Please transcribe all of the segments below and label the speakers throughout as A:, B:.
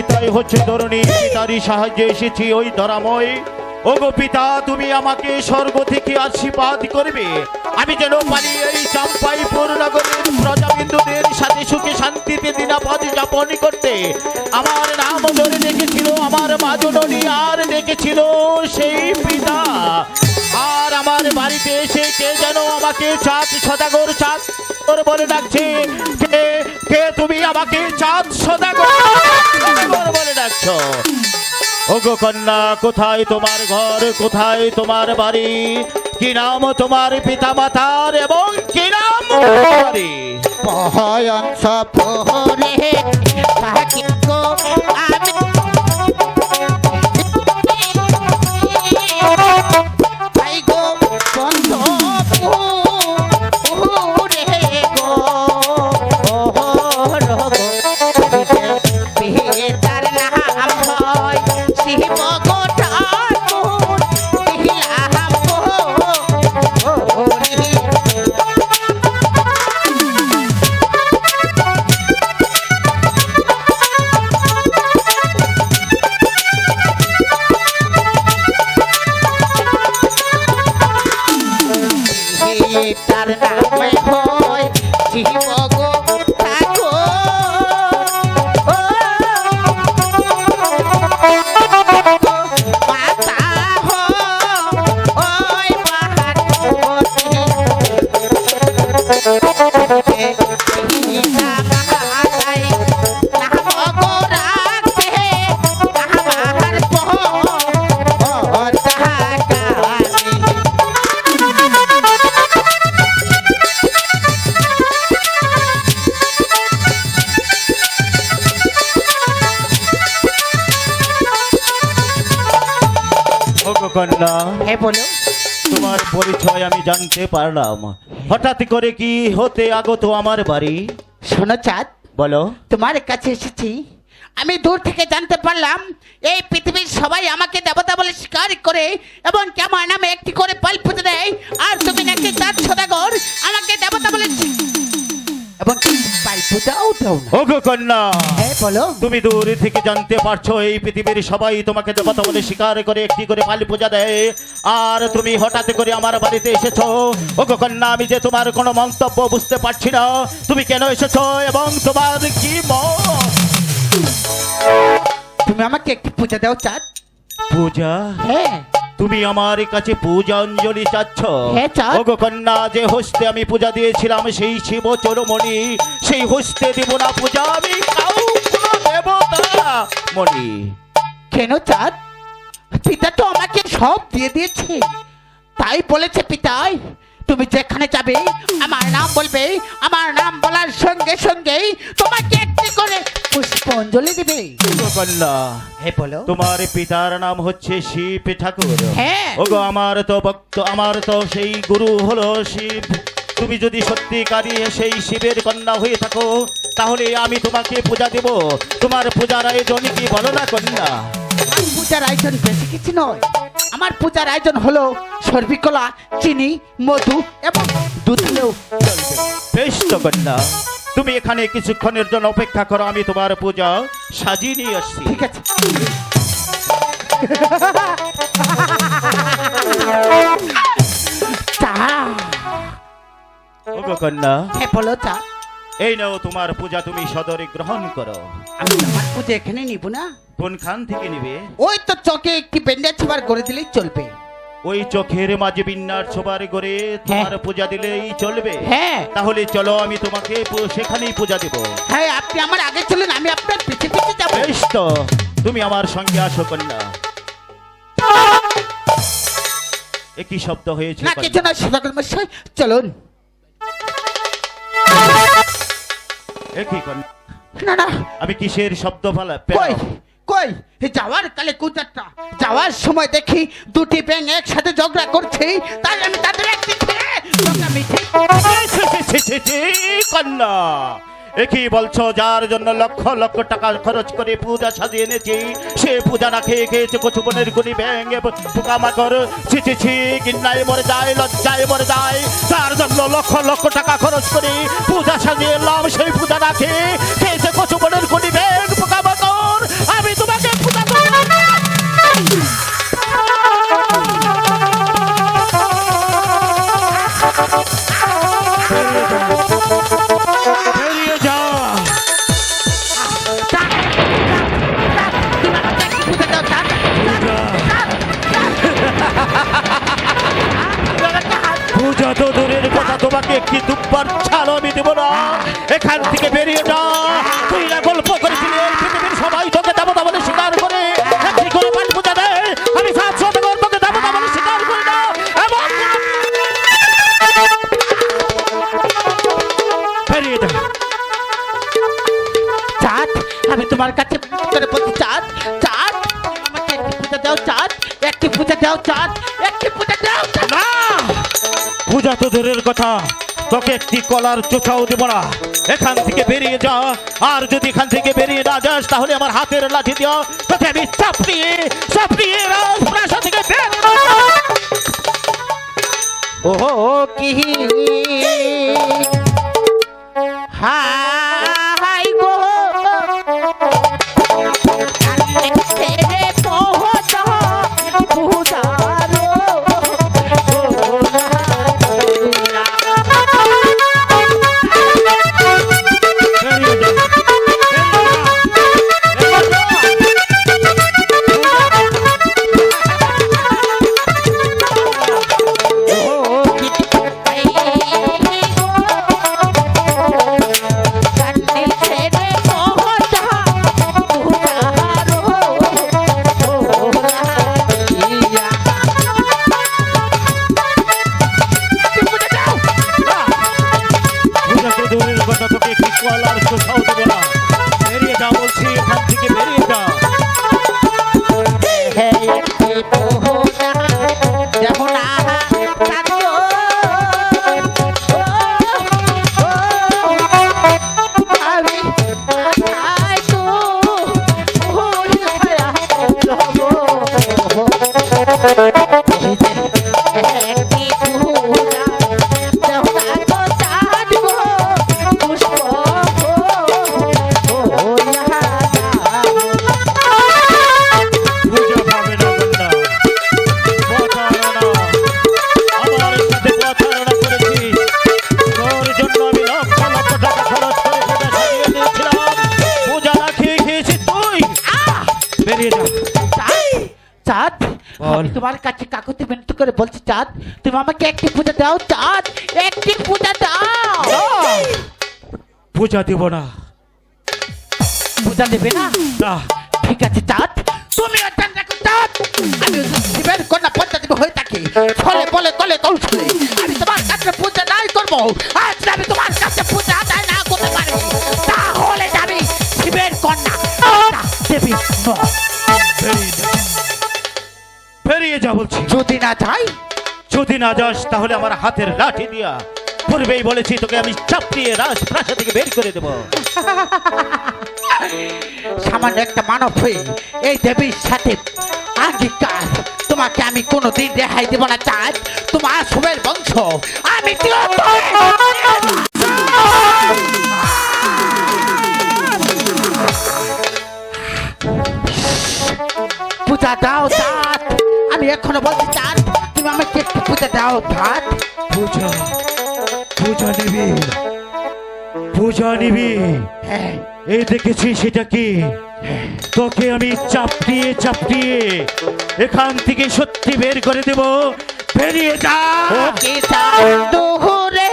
A: পিতাই হচ্ছে তরুণী পিতারই সাহায্যে এসেছি ওই ধরাময়। ওগো পিতা, তুমি আমাকে স্বর্গ থেকে আশীর্বাদ করবে। আমি যেন পারি এই চাম্পাইপুর নগরের প্রজাবিন্দুদের সাথে সুখে শান্তিতে দিনাপদ যাপন করতে। আমার নাম ধরে ডেকেছিল আমার মা আর ডেকেছিল সেই পিতা। আর আমার বাড়িতে এসে কে যেন আমাকে চাঁদ, সদাগর চাঁদ বলে ডাকছে, কে কে তুমি আমাকে চাঁদ, সদাগর ডাকছো ওগো কন্যা, কোথায় তোমার ঘর? কোথায় তোমার বাড়ি? কি নাম তোমার পিতা মাতার এবং কি নাম কন্যা
B: হ্যাঁ বলো।
A: তোমার পরিচয় আমি জানতে পারলাম। হঠাৎ করে কি হতে আগত আমার বাড়ি?
B: শোনো চাঁদ
A: বলো।
B: তোমার কাছে এসেছি। আমি দূর থেকে জানতে পারলাম এই পৃথিবীর সবাই আমাকে দেবতা বলে স্বীকার করে এবং কেমন নামে একটি করে পাল পুঁতে দেয়। আর তুমি নাকি চাঁদ সদাগর আমাকে দেবতা বলে এবং পূজাও দাও না।
A: ওগো কন্যা
B: হ্যাঁ বলো।
A: তুমি দূর থেকে জানতে পারছ এই পৃথিবীর সবাই তোমাকে দেবতা বলে স্বীকার করে একটি করে পালি পূজা দেয়। আর তুমি হঠাৎ করে আমার বাড়িতে এসেছ। ওগো কন্যা আমি যে তোমার কোনো মন্তব্য বুঝতে পারছি না। তুমি কেন এসেছ এবং তোমার কি
B: তুমি আমাকে একটি পূজা দাও চাঁদ।
A: পূজা?
B: হ্যাঁ।
A: তুমি আমার কাছে পূজা অঞ্জলি চাচ্ছ।
B: হ্যাঁ।
A: ওগো কন্যা যে হস্তে আমি পূজা দিয়েছিলাম সেই শিব চরমণি সেই হস্তে দিব না পূজা আমি দেবতা মণি।
B: কেন চাঁদ? পিতা তো আমাকে সব দিয়ে দিয়েছে। তাই বলেছে পিতাই। তুমি যেখানে যাবে আমার নাম বলবে আমার নাম বলার সঙ্গে সঙ্গেই তোমাকে একটি করে পুষ্পাঞ্জলি দিবে।
A: কন্যা
B: হ্যাঁ বলো।
A: তোমার পিতার নাম হচ্ছে শিব ঠাকুর।
B: হ্যাঁ।
A: ওগো আমার তো ভক্ত আমার তো সেই গুরু হলো শিব। তুমি যদি সত্যিকারী সেই শিবের কন্যা হয়ে থাকো তাহলে আমি তোমাকে পূজা দেব। তোমার পূজার আয়োজন কি বলো না কন্যা?
B: পূজার আয়োজন বেশি কিছু নয়। আমার পূজার আয়োজন হলো সর্বিকলা চিনি মধু এবং দুধ চলবে।
A: বেশ তো কন্যা তুমি এখানে কিছুক্ষণের জন্য অপেক্ষা করো আমি তোমার পূজা সাজিয়ে নিয়ে আসছি।
B: ঠিক আছে। চা।
A: ওগো কন্যা।
B: হ্যাঁ বলো চা।
A: এই নাও তোমার পূজা তুমি সদরে গ্রহণ করো।
B: আমি আমার পূজা এখানে নিব না?
A: কোন খান থেকে নিবে?
B: ওই তো চকে একটি বেন্ডা ছিবার করে দিলেই চলবে।
A: ওই চোখের মাঝে বিন্যার ছোবার করে তোমার পূজা দিলেই চলবে।
B: হ্যাঁ।
A: তাহলে চলো আমি তোমাকে সেখানেই পূজা দেব।
B: হ্যাঁ আপনি আমার আগে চলুন আমি আপনার পিছে পিছে যাব।
A: বেশ তো তুমি আমার সঙ্গে আসো কন্যা। একই শব্দ হয়েছে
B: না কিছু না সদাগর মশাই চলুন।
A: একই কন্যা।
B: না না।
A: আমি কিসের শব্দ ফেলা
B: কই? যাওয়ার কালে কুচারটা যাওয়ার সময় দেখি দুটি ব্যাং একসাথে ঝগড়া করছে। তাই আমি তাদের একটি ছেড়ে
A: একই বলছো? যার জন্য লক্ষ লক্ষ টাকা খরচ করে পূজা সাজিয়ে এনেছি, সে পূজা না খেয়ে খেয়েছে গুলি ছি কিন্নায় মরে যায়, লজ্জায় মরে যায়। তার জন্য লক্ষ লক্ষ টাকা খরচ করে পূজা সাজিয়ে এলাম, সেই পূজা না খেয়ে খেয়েছে কচুবনের গুলি ব্যাং পোকামাকড় পূজা তো দূরের কথা, তোমাকে একটি দুব্বার ছাড়ো আমি দেবো না। এখান থেকে বেরিয়ে যা তো দূরের কথা, তোকে একটি কলার চোখাও দেবো না। এখান থেকে বেরিয়ে যাও আর যদি এখান থেকে বেরিয়ে না যাস, তাহলে আমার হাতের লাঠি দিও। তোকে আমি চাপড়িয়ে চাপড়িয়ে রাজপ্রাসাদ থেকে বের করে
B: ও কি?
A: পূজা
B: চাঁদ। তুমি আমাকে একটি পূজা দাও চাঁদ একটি পূজা দাও।
A: পূজা দেব না।
B: পূজা দেবে না? ঠিক আছে চাঁদ। তুমি অত্যন্ত রাখো চাঁদ। আমি শিবের কন্যা পঞ্চা দেব হয়ে থাকি। ফলে বলে কলে কৌশলে। আমি তোমার কাছে পূজা নাই করব। আজ আমি তোমার কাছে পূজা আদায় না করতে পারি তাহলে আমি শিবের কন্যা কন্যা দেবী নয়।
A: বেরিয়ে যা। বেরিয়ে যা বলছি।
B: যদি না যাই
A: যদি না যাস, তাহলে আমার হাতের লাঠি দিয়া পূর্বেই বলেছি তোকে আমি চাপ দিয়ে রাজপ্রাসাদ থেকে বের করে দেবো।
B: সামান্য একটা মানব হয়ে এই দেবীর সাথে আঙ্গিকার তোমাকে আমি কোনোদিন রেহাই দেব না, চাঁদ। তোমার সুবের বংশ, আমি পূজা দাও, চাঁদ। আমি এখনও বলছি, চাঁদ। আমাকে দাও ভাত
A: পূজা পূজা নিবি। পূজা নিবি।
B: হ্যাঁ।
A: এই দেখেছি সেটা কি? তোকে আমি চাপড়িয়ে চাপড়িয়ে এখান থেকে সত্যি বের করে দেব। বেরিয়ে যা।
B: ওকে দোহরে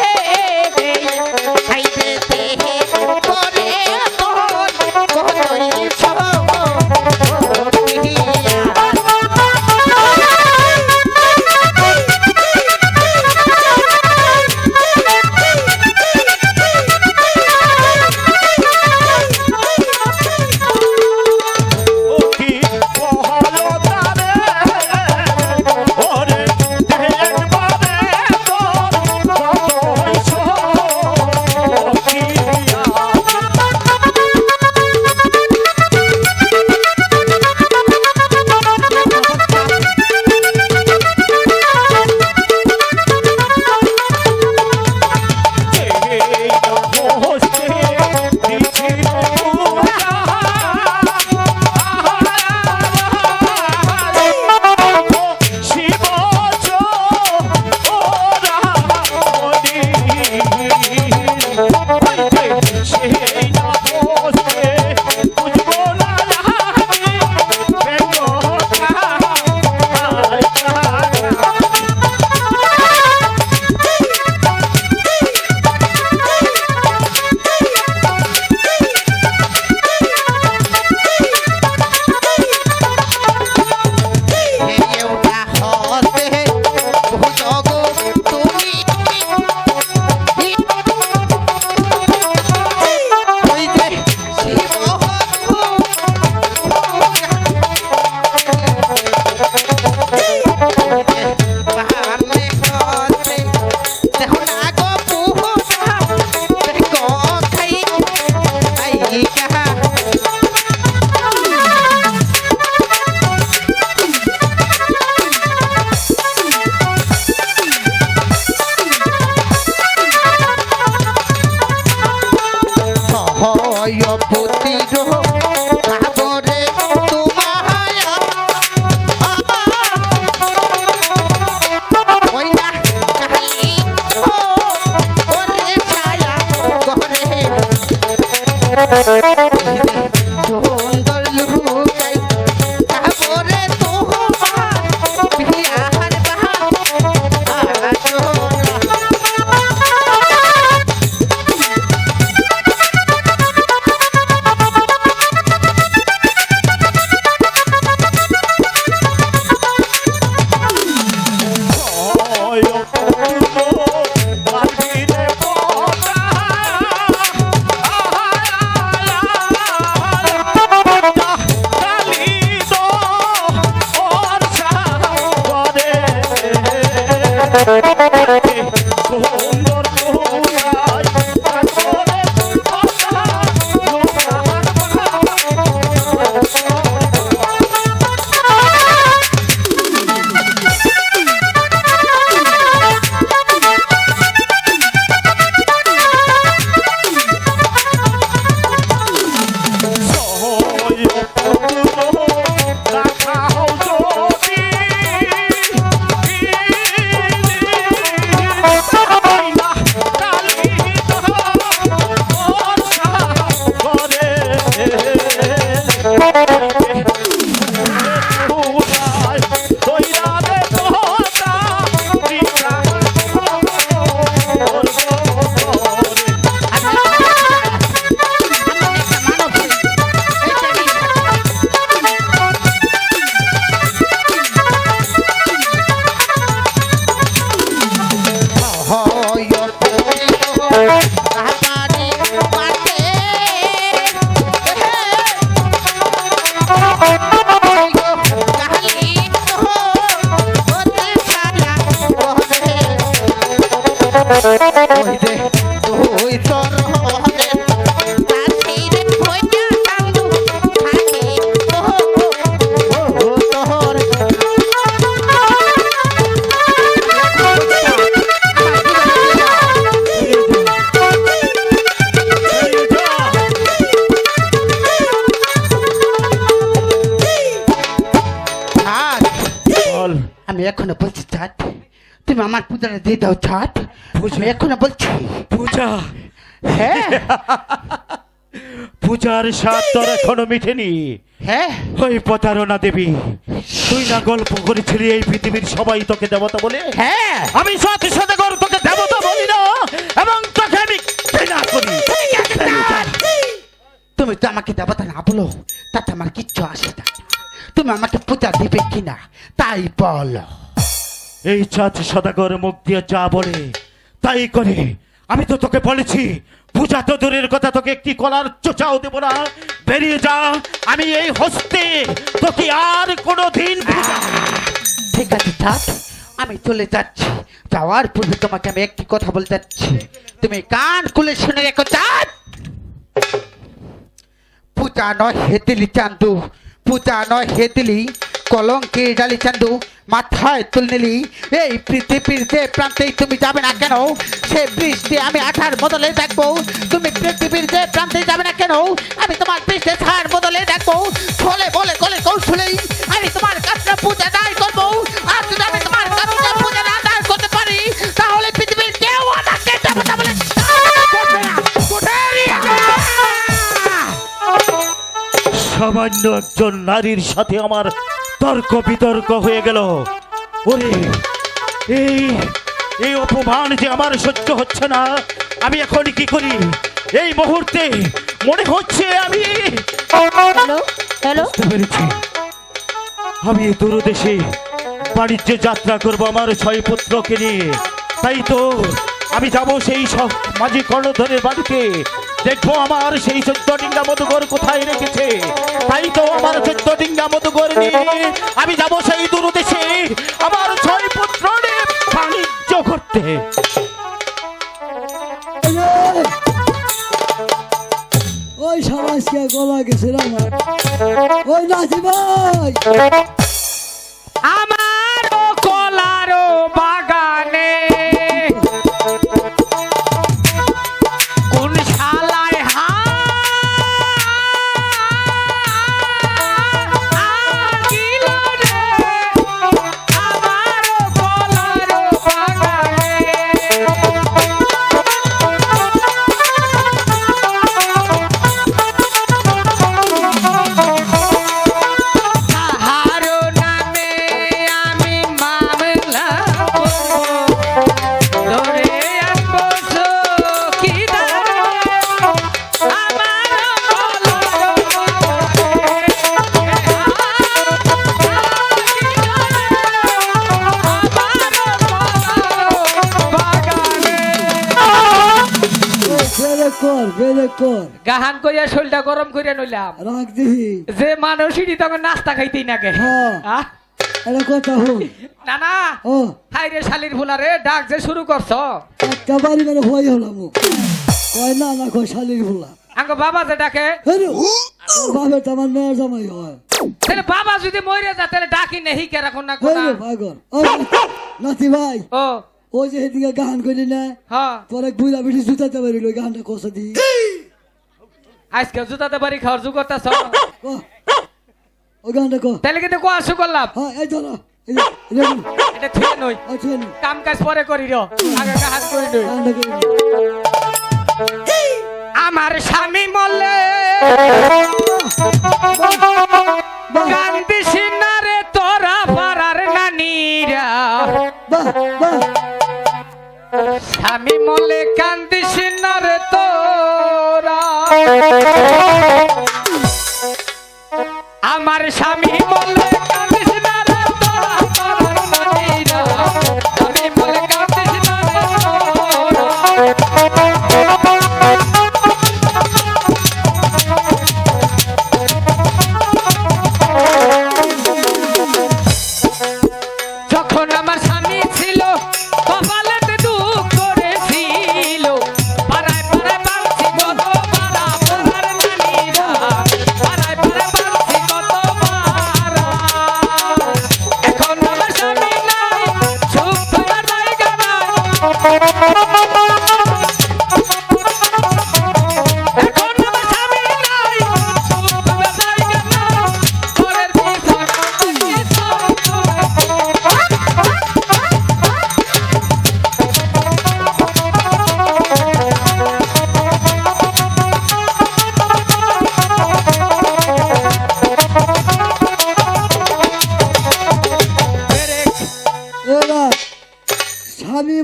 B: Thank you. দাও চাট আমি এখনও বলছি।
A: পূজা।
B: হ্যাঁ।
A: পূজার স্বাদ তোর এখনও মিটেনি
B: হ্যাঁ।
A: ওই প্রতারণা দেবী তুই না গল্প করেছিলি এই পৃথিবীর সবাই তোকে দেবতা বলে?
B: হ্যাঁ।
A: আমি সত্যি সত্যি কর তোকে দেবতা বলি না এবং তোকে আমি ঘৃণা করি।
B: তুমি তো আমাকে দেবতা না বলো তাতে আমার কিচ্ছু আসে না। তুমি আমাকে পূজা দিবে কিনা তাই বলো।
A: এই চাঁদ সদাগর মুখ দিয়ে যা বলে, তাই করে। আমি তো তোকে বলেছি, পূজা তো দূরের কথা, তোকে একটি কলার চোচাও দেব না। বেরিয়ে যা, আমি এই হস্তে, তোকে আর কোনো দিন
B: ঠিক আছে, চাঁদ, আমি চলে যাচ্ছি। যাওয়ার পূর্বে তোমাকে আমি একটি কথা বলে যাচ্ছি। তুমি কান খুলে শুনে রেখো, চাঁদ। পূজা নয় হেতিলি চান্দু পূজা নয় হেতিলি, কলঙ্কে ডালি চান্দু, মাথায় তুলনিলি এই পৃথিবীর যে প্রান্তেই তুমি যাবে না কেন, সে বৃষ্টি আমি আঠার বদলে দেখব। তুমি পৃথিবীর যে প্রান্তে যাবে না কেন, আমি তোমার বৃষ্টি ছাড় বদলে দেখব। ফলে বলে কলে কৌশলেই আমি তোমার কাছে পূজা দায় করব। আর যদি আমি তোমার কাছে পূজা না দায় করতে পারি, তাহলে পৃথিবীর কেউ আমাকে দেবতা বলে
A: সামান্য একজন নারীর সাথে আমার তর্ক বিতর্ক হয়ে গেল। ওরে এই এই অপমান যে আমার সহ্য হচ্ছে না আমি এখন কি করি? এই মুহূর্তে মনে হচ্ছে আমি বুঝতে পেরেছি। আমি দূরদেশে বাণিজ্য যাত্রা করব আমার ছয় পুত্রকে নিয়ে। তাই তো আমি যাব সেই সব মাঝি কর্ণধরের বাড়িতে। দেখব আমার সেই চোদ্দ ডিঙ্গা মধুগর কোথায় রেখেছে? তাই তো আমার চোদ্দ ডিঙ্গা মধুগর নিয়ে আমি যাব সেই দূরদেশে। আমার ছয় পুত্র বাণিজ্য করতে।
C: ওই সমাজকে গলা গেছে আমার। ওই নাচি ভাই।
D: আমার কলার বাগানে কইয়া শরীরটা গরম করিয়া নইলাম।
C: রাখ দিহি।
D: যে মানুষই তখন নাস্তা খাইতেই নাগে
C: হ্যাঁ। এটা কথা
D: না না
C: ও।
D: হাই রে শালির ফুলারে ডাক যে শুরু করছ।
C: একটা বাড়ি হলাম কয় না না কয় শালির ভোলা।
D: আঙ্গ বাবা যে ডাকে
C: হেরু। বাবার তো আমার মেয়ের জামাই হয়।
D: তাহলে বাবা যদি মরে যায় তাহলে ডাকি নেহি কে রাখুন না কোনা?
C: পাগল। ও নাতি ভাই।
D: ও।
C: ওই যে এদিকে গান করলি না?
D: হ্যাঁ।
C: পরে বুড়া বেশি জুতাতে পারিল গানটা কষা দি।
D: আজকে জুতাতে বাড়ি খাওয়ার
C: গানটা কো
D: তাহলে কিন্তু কোয়া শু করলাম?
C: হ্যাঁ
D: এটা ঠিক নই।
C: নি।
D: কাম কাজ পরে করি র। আগে কাজ করি আমার স্বামী তোরা পাড়ার নানিরা।
C: বাহ
D: স্বামী আমার স্বামী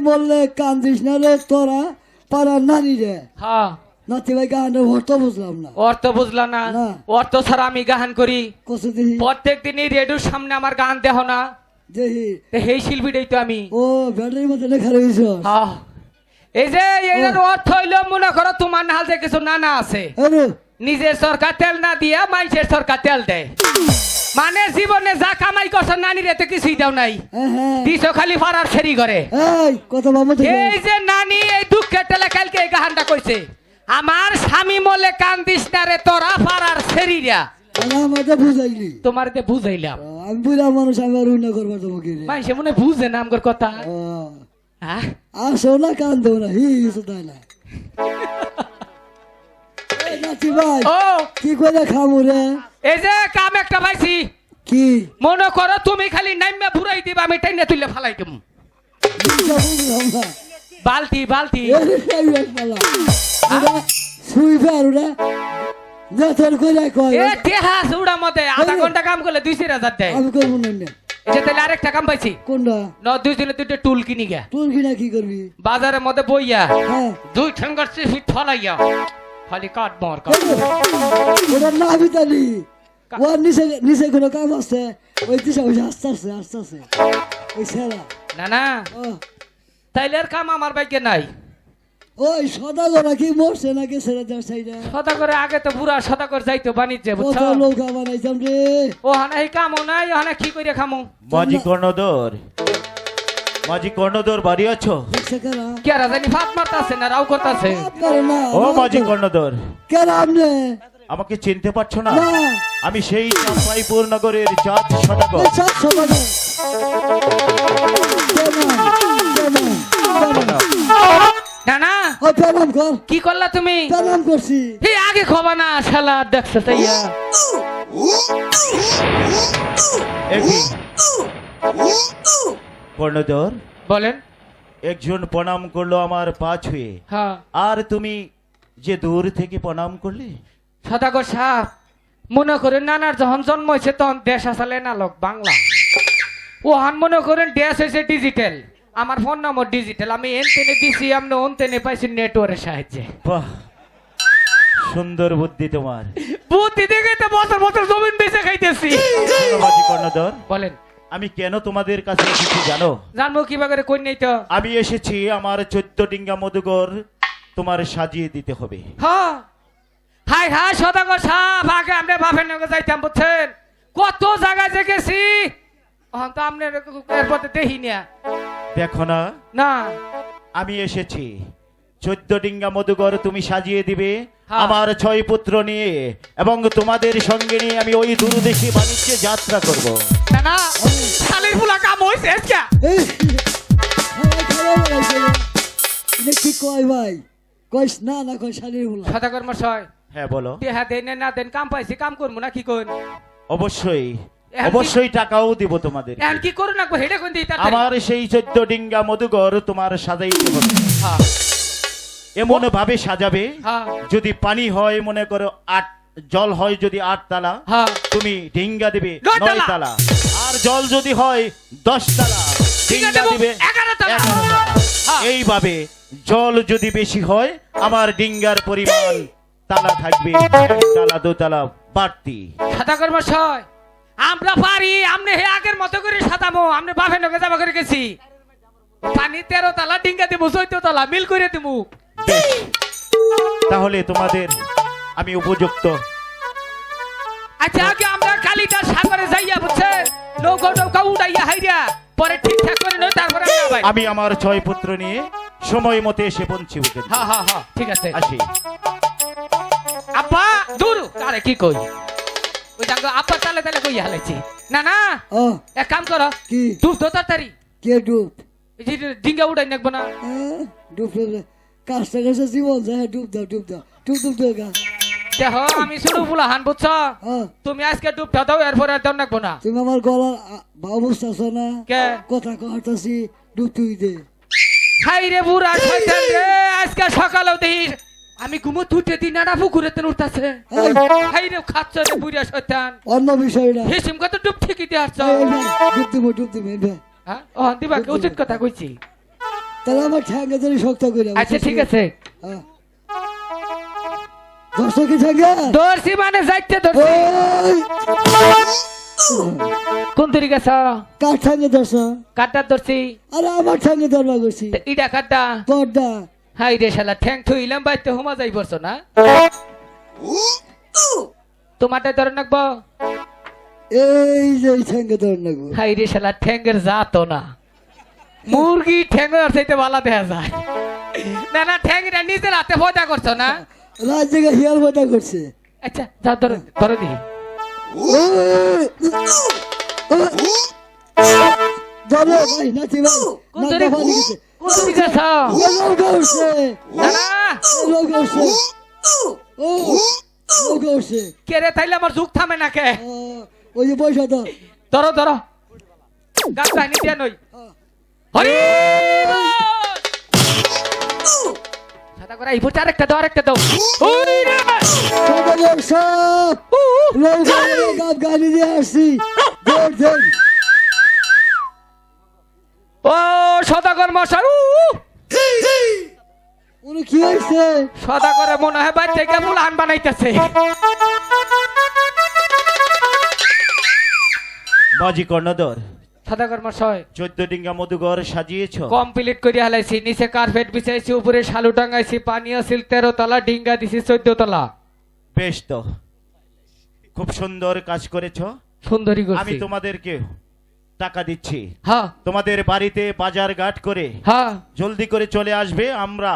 C: বললে কান্দিস না রে তোরা পাড়ার নানি রে।
D: হ্যাঁ
C: নাতি ভাই গানটা ভর্ত বুঝলাম না।
D: অর্থ বুঝলা না।
C: না।
D: অর্থ ছাড়া আমি গান করি।
C: কত দিহি।
D: প্রত্যেক দিনই রেডিওর সামনে আমার গান দেহ না।
C: দেহি।
D: সেই শিল্পীটাই তো আমি।
C: ও ব্যাটারির মধ্যে লেখা রয়েছ।
D: হ্যাঁ। এই যে এর অর্থ হইল মনে করো তোমার নাল যে কিছু নানা আছে। নিজের সরকার তেল না দিয়া মানুষের সরকার তেল দেয়। মানে জীবনে যা কামাই করছ নানি রে তো কিছুই দাও নাই
C: হ্যাঁ হ্যাঁ
D: দিছো খালি ফারার ফেরি করে
C: এই
D: যে নানি এই দুঃখের টেলা কালকে এই গানটা কইছে আমার স্বামী মলে কান্দিস না রে তোরা ফারার ফেরিরা
C: আমাদের বুঝাইলি
D: তোমার তে বুঝাইলাম
C: আমি বুঝা মানুষ আমি আর উন্নয় করবার তোমাকে রে
D: মানুষে মনে বুঝে না আমগর কথা হ্যাঁ?
C: আসো না কান্দো না হি কি করে খামু রে
D: এই যে কাম একটা পাইছি
C: কি
D: মনে করো তুমি খালি নাইমা ঘুরাই দিবা আমি টাইনা তুলে ফালাই দেবো বালতি বালতি
C: শুই করে কয়
D: এ মতে আধা ঘণ্টা কাম করলে দুই চার হাজার দেয়
C: আমি করব না নে।
D: তাহলে আরেকটা কাম পাইছি
C: কোনটা
D: ন দুই দিনে দুইটা টুল কিনি গে
C: তোর কিনা কি করবি
D: বাজারের মধ্যে বইয়া
C: হ্যাঁ
D: দুই ঠেঙ্গার ফলাইয়া খালি কাট মর কাট
C: ওটা না ওর নিচে নিচে কোনো কাম আছে ওই দিশা ওই আস্তে আস্তে আস্তে আস্তে ওই সেরা
D: না না
C: ও
D: তাইলে আর কাম আমার বাইকে নাই
C: ওই সদা গরা কি মরছে নাকি ছেড়ে দেওয়ার সাইডে
D: সদা আগে তো বুড়া সদা করে যাইতো বাণিজ্যে বুঝছ
C: নৌকা বানাইতাম রে
D: ও হানা এই কামও নাই ও হানা কি করে খামো
A: মাঝি কর্ণধর মাঝি কর্ণধর বাড়ি আছো?
D: কে আর জানি ফাত মারতাছে না রাও করতাছে?
A: ও মাঝি কর্ণধর।
C: কেন আপনি
A: আমাকে চিনতে পারছ না? আমি সেই চাঁপাইপুর নগরের চাঁদ
C: কেমন
D: না না। কি করলা তুমি?
C: প্রণাম করছি।
D: এই আগে খবা না শালা দেখছ তাইয়া
A: কর্ণধর
D: বলেন।
A: একজন প্রণাম করল আমার পা ছুঁয়ে।
D: হ্যাঁ।
A: আর তুমি যে দূর থেকে প্রণাম করলে?
D: সদাগর সাহেব মনে করেন নানার যখন জন্ম হয়েছে তখন দেশ আসালে না লোক বাংলা। ও হান মনে করেন দেশ হয়েছে ডিজিটাল আমার ফোন নম্বর ডিজিটাল আমি এন টেনে দিছি আপনি ওন টেনে পাইছি নেটওয়ার্কের সাহায্যে।
A: বাহ সুন্দর বুদ্ধি তোমার।
D: বুদ্ধি দেখে তো বছর বছর জমিন বেঁচে খাইতেছি।
A: কর্ণধর।
D: বলেন।
A: আমি কেন তোমাদের কাছে এসেছি জানো?
D: জানব কীভাবে করে কই নেই তো
A: আমি এসেছি আমার চোদ্দ ডিঙ্গা মধুকর তোমার সাজিয়ে দিতে হবে।
D: হ্যাঁ হাই হাই সদাগর সাহেব আগে আমরা বাপের নগে যাইতাম বুঝছেন? কত জায়গায় যে গেছি এখন তো আপনার এরপর দেখি না
A: দেখো না।
D: না।
A: আমি এসেছি। চোদ্দ ডিঙ্গা মধুকর তুমি সাজিয়ে দিবে
D: হ্যাঁ।
A: আমার ছয় পুত্র নিয়ে এবং তোমাদের সঙ্গে নিয়ে আমি ওই দূরদেশী বাণিজ্যে যাত্রা করব।
D: না না শালির ফুলা কাম হয়েছে আজকে
C: এই খাওয়া খাওয়া বানাইছে রে। এটা কি কয় ভাই? কইস না না কয় শালির বলা
D: সদাগর মশাই।
A: হ্যাঁ বলো।
D: দেহা দেন না দেন কাম পাইছি কাম করব না কি কোন
A: অবশ্যই অবশ্যই টাকাও দিব তোমাদের।
D: কি করুন না হেডে কোন দিই
A: আমার সেই চোদ্দ ডিঙ্গা মধুকর তোমার সাজাই হবে
D: হ্যাঁ।
A: এমন ভাবে সাজাবে
D: হ্যাঁ।
A: যদি পানি হয় মনে করো আট জল হয় যদি আট তালা
D: হ্যাঁ।
A: তুমি ডিঙ্গা দিবে
D: নয় তালা।
A: আর জল যদি হয় দশ তালা।
D: ডিঙ্গা
A: ডিঙ্গা
D: দেবো এগারো তালা। হ্যাঁ।
A: এইভাবে জল যদি বেশি হয় আমার ডিঙ্গার পরিমাণ তালা থাকবে। তালা দু তালা বাড়তি।
D: সদাগর মশাই আমরা পারি আমনে হে আগের মতো করে সাদামো আমনে বাপের নগে যাবা করে গেছি। পানি তেরো তালা ডিঙ্গা দিব চৈত্য তালা মিল করে দিমু।
A: তাহলে তোমাদের আমি উপযুক্ত।
D: আচ্ছা আগে আমরা কালিটা সাগরে যাইয়া বুঝছে? নৌকা নৌকা উড়াইয়া হাইরা পরে ঠিকঠাক করে নয় তারপরে
A: আমি আমার ছয় পুত্র নিয়ে সময় মতো এসে পৌঁছিব।
D: হ্যাঁ হ্যাঁ হ্যাঁ ঠিক আছে।
A: আসি।
D: আব্বা দূর। আরে কি কই? ওই দেখো আব্বা তালে তালে কই হালাইছি। না না এক কাম করো
C: কি?
D: ডুব তো তাড়াতাড়ি।
C: কে ডুব
D: ডিঙ্গা উড়াই নাকবো না।
C: হ্যাঁ, ডুব ডুব কাজটা কাছে জীবন যায়? ডুব দাও ডুব দাও। ডুব ডুব দাও গা।
D: দেখো আমি শুরু ফুলা হান বুঝছ?
C: হ্যাঁ।
D: তুমি আজকে ডুবটা দাও এরপরে আর দাও নাকবো না।
C: তুমি আমার গলার আ- ভাব বুঝতেছো না?
D: কে?
C: কথা কহতাছি ডুব তুই দে।
D: হাই রে বুড়া শয়তান রে আজকে সকালেও দেখিস আমি ঘুমো তুটে দিন না পুকুরে তেন উঠতাছে। হাই রে খাচ্ছ রে বুড়া শয়তান।
C: অন্য বিষয়টা
D: হিসিম কত ডুব ঠিকই দিয়ে আসছ
C: নে, ডুব দিব ডুব দিব নে।
D: হ্যাঁ? ও দিবা। উচিত কথা কইছি।
C: তাহলে আমার ঠ্যাঙ্গে ধরে শক্ত করে
D: আচ্ছা ঠিক আছে।
C: দশটা কি ঠ্যাঙ্গে?
D: ধরছি মানে যাইতে ধরছি কোন তুরি গেছ?
C: কার ঠ্যাঙ্গে দশ
D: কাটটা ধরছি।
C: আরে আমার ঠ্যাঙ্গে ধরবা
D: ইডা
C: পর্দা।
D: হাই রে শালা ঠ্যাং থুইলাম বাইতে হুমা যাই না? ধরে নাকবো?
C: এই যে ঠ্যাঙ্গে ধর না
D: হাই রে শালা ঠ্যাঙ্গের জাতো না। মুরগি ঠ্যাঙ্গের চাইতে ভালো দেখা যায়। না না ঠ্যাংটা নিজের হাতে ভজা করছ না?
C: রাত জেগে হিয়াল পর্দা করছে।
D: আচ্ছা যাও ধরো ধরো দিই
C: ধরো ভাই নাচি ভাই গেছে। উঠছে।
D: না
C: উঠছে। ও নৌকা উঠছে।
D: কে রে তাইলে আমার যুগ থামে না কে?
C: ওই যে পয়সা
D: ধরো ধরো। গাছ দিয়ে নই। হরি সাদা করে এই বুঝে আরেকটা দাও আরেকটা দাও।
C: গাড়ি দিয়ে আসছি
D: ও, সদাগর মশাই, উ
C: উনি কি হয়েছে
D: সদাগরে মনে হয় বাচ্চা থেকে মুলান বানাইতেছে।
A: মাঝি কর্ণধর
D: সদাগর মশাই
A: চোদ্দ ডিঙ্গা মধুঘর সাজিয়েছ।
D: কমপ্লিট করে হালাইছি নিচে কার্পেট বিছাইছি উপরে শালু টাঙাইছি পানি আছিল তেরো তলা ডিঙ্গা দিছি চোদ্দ তলা।
A: বেশ তো। খুব সুন্দর কাজ করেছ।
D: সুন্দরী
A: আমি তোমাদেরকে টাকা দিচ্ছি।
D: হ্যাঁ।
A: তোমাদের বাড়িতে বাজার ঘাট করে
D: হ্যাঁ।
A: জলদি করে চলে আসবে আমরা।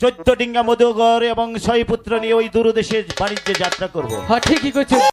A: চোদ্দ ডিঙ্গা মধুঘর এবং ছয় পুত্র নিয়ে ওই দূরদেশে বাণিজ্যে যাত্রা করব।
D: হ্যাঁ ঠিকই করছ